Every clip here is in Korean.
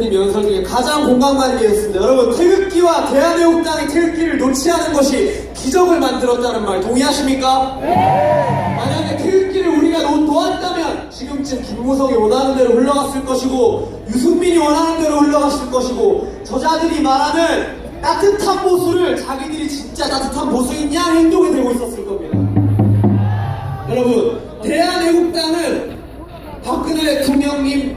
던진 연설 중에 가장 공감가는 게였습니다. 여러분, 태극기와 대한애국당의 태극기를 놓지 않은 것이 기적을 만들었다는 말 동의하십니까? 만약에 태극기를 우리가 놓, 놓았다면 지금쯤 김무성이 원하는 대로 흘러갔을 것이고 유승민이 원하는 대로 흘러갔을 것이고 저자들이 말하는 따뜻한 보수를 자기들이 진짜 따뜻한 보수인 양 행동이 되고 있었을 겁니다. 여러분, 대한애국당은 박근혜 대통령님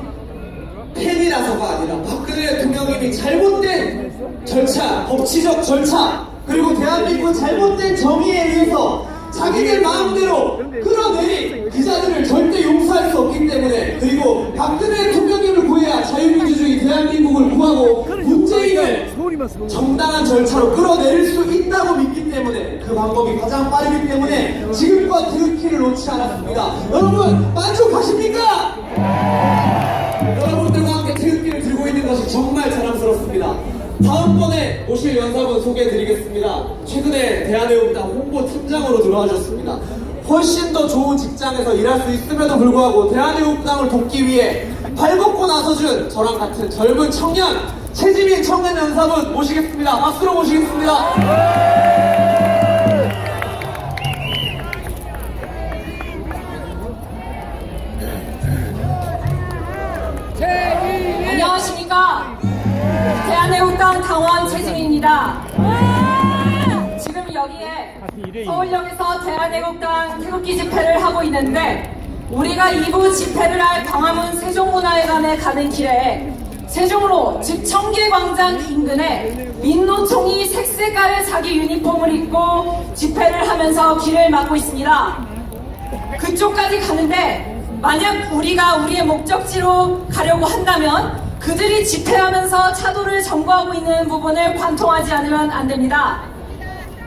팬이라서가 아니라 박근혜 대통령님이 잘못된 절차, 법치적 절차, 그리고 대한민국 잘못된 정의에 의해서 자기들 마음대로 끌어내린 기자들을 절대 용서할 수 없기 때문에 그리고 박근혜 대통령님을 구해야 자유민주주의 대한민국을 구하고 문재인을 정당한 절차로 끌어내릴 수 있다고 믿기 때문에 그 방법이 가장 빠르기 때문에 지금껏 태극기를 놓지 않았습니다. 여러분 만족하십니까? 함께 태극기를 들고 있는 것이 정말 자랑스럽습니다. 다음번에 오실 연사분 소개해드리겠습니다. 최근에 대한애국당 홍보팀장으로 들어가셨습니다. 훨씬 더 좋은 직장에서 일할 수 있음에도 불구하고 대한애국당을 돕기 위해 발벗고 나서준 저랑 같은 젊은 청년 최지민 청년 연사분 모시겠습니다. 박수로 모시겠습니다. 대한애국당 당원 최진입니다. 지금 여기에 서울역에서 대한애국당 태극기 집회를 하고 있는데 우리가 2부 집회를 할 광화문 세종문화회관에 가는 길에 세종으로 즉 청계광장 인근에 민노총이 색색깔의 자기 유니폼을 입고 집회를 하면서 길을 막고 있습니다. 그쪽까지 가는데 만약 우리가 우리의 목적지로 가려고 한다면 그들이 집회하면서 차도를 점거하고 있는 부분을 관통하지 않으면 안 됩니다.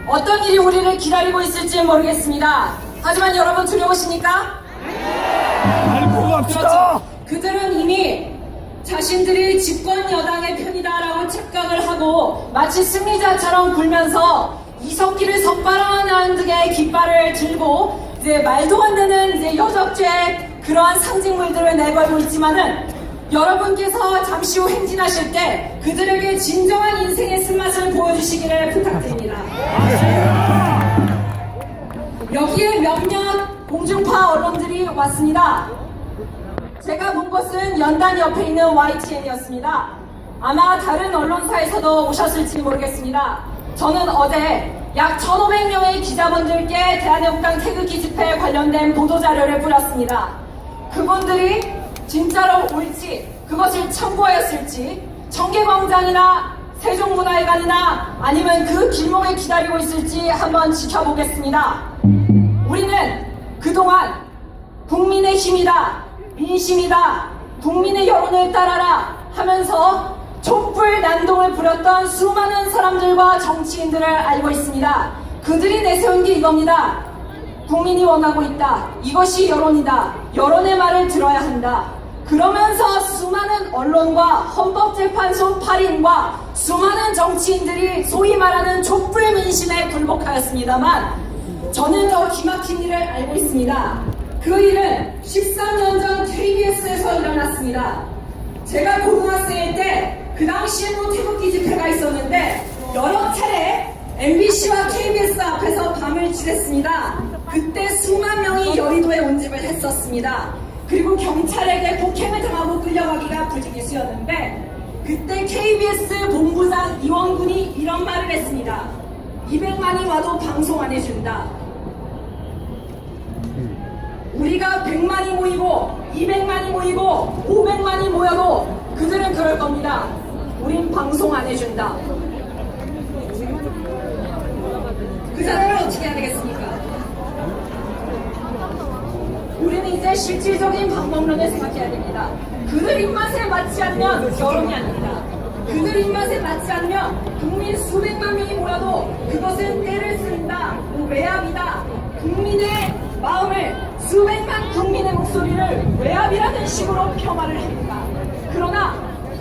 어떤 일이 우리를 기다리고 있을지 모르겠습니다. 하지만 여러분 두려우십니까? 그렇죠. 그들은 이미 자신들이 집권 여당의 편이다라고 착각을 하고 마치 승리자처럼 굴면서 이석기를 석바라하는 등의 깃발을 들고 이제 말도 안 되는 이제 여적죄 그러한 상징물들을 내걸고 있지만은 여러분께서 잠시 후 행진하실 때 그들에게 진정한 인생의 쓴맛을 보여주시기를 부탁드립니다. 여기에 몇몇 공중파 언론들이 왔습니다. 제가 본 곳은 연단 옆에 있는 YTN이었습니다. 아마 다른 언론사에서도 오셨을지 모르겠습니다. 저는 어제 약 1,500명의 기자분들께 대한애국당 태극기 집회에 관련된 보도자료를 뿌렸습니다. 그분들이 진짜로 옳지 그것을 참고하였을지 청계광장이나 세종문화회관이나 아니면 그 길목에 기다리고 있을지 한번 지켜보겠습니다. 우리는 그동안 국민의 힘이다, 민심이다, 국민의 여론을 따라라 하면서 촛불 난동을 부렸던 수많은 사람들과 정치인들을 알고 있습니다. 그들이 내세운 게 이겁니다. 국민이 원하고 있다. 이것이 여론이다. 여론의 말을 들어야 한다. 그러면서 수많은 언론과 헌법재판소 8인과 수많은 정치인들이 소위 말하는 촛불 민심에 굴복하였습니다만 저는 더 기막힌 일을 알고 있습니다. 그 일은 13년 전 KBS에서 일어났습니다. 제가 고등학생일 때 그 당시에도 태극기 집회가 있었는데 여러 차례 MBC와 KBS 앞에서 밤을 지냈습니다. 그때 수만 명이 여의도에 온 집을 했었습니다. 그리고 경찰에게 폭행을 당하고 끌려가기가 부지기수였는데 그때 KBS 본부장 이원군이 이런 말을 했습니다. 200만이 와도 방송 안 해준다. 우리가 100만이 모이고 200만이 모이고 500만이 모여도 그들은 그럴 겁니다. 우린 방송 안 해준다. 그 사람을 어떻게 해야 되겠습니까? 이제 실질적인 방법론을 생각해야 됩니다. 그들 입맛에 맞지 않으면 결혼이 아닙니다. 그들 입맛에 맞지 않으면 국민 수백만 명이 모여도 그것은 때를 뭐 외압이다. 국민의 마음을 수백만 국민의 목소리를 외압이라는 식으로 폄하를 합니다. 그러나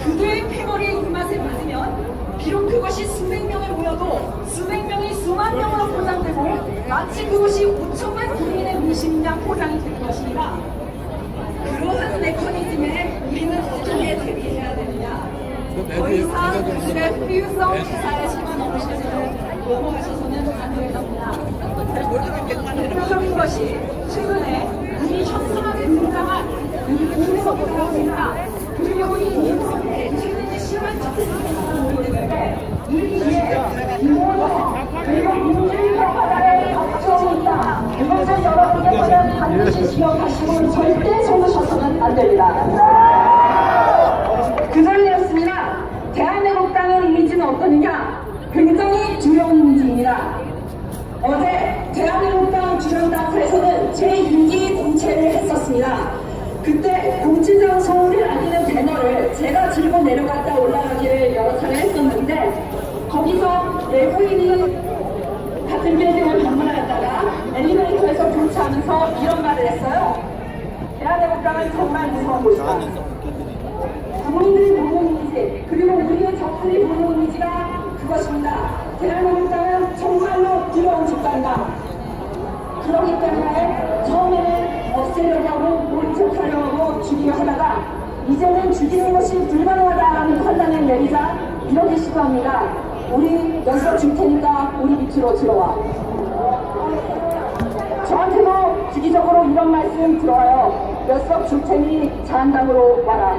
그들의 패거리의 입맛에 맞으면 비록 그것이 수백 명이 모여도 수백 명이 수만 명으로 포장되고 마치 그것이 5천만 국민 의 민심이냐 포장이 될 것이라 그러한 메커니즘에 우리는 어떻게 대비해야 되느냐 더 이상 그들의 필요성 기사에 심한 없이는 요구하셔서는 안될 겁니다. 대표적인 것이 최근에 이미 형성하게 등장한 이 공소법입니다. 그리고 이 공소에 최근에 심한 보이 기억하시고 절대 속으셔서는 안 됩니다. 그 전이었습니다. 대한민국당의 이미지는 어떠느냐? 굉장히 두려운 이미지입니다. 어제 대한민국당 주변당사에서는 제2기 공채를 했었습니다. 그때 공치장 서울을 알리는 배너를 제가 들고 내려갔다 올라가기를 여러 차례 했었는데 거기서 외부인이 같은 빌딩을 방문하였다가 엘리베이터에서 교체하면서 이런 말을 했어요. 대한민 국당은 정말 무서운 곳이다. 국민들이 보는 이미지 그리고 우리의 적들이 보는 이미지가 그것입니다. 대한민국당은 정말로 두려운 집단이다. 그렇기 때문에 처음에는 없애려고 하고 모른 하려고 죽이려 하다가 이제는 죽이는 것이 불가능하다는 판단을 내리자 이렇게 시도합니다. 우리 연서 줄 테니까 우리 밑으로 들어와. 주기적으로 이런 말씀 들어와요. 몇석 줄 테니 자한당으로 와라.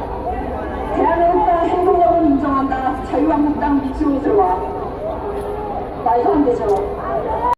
대한민국당 행동력을 인정한다. 자유한국당 밑으로 들어와. 말도 안 되죠.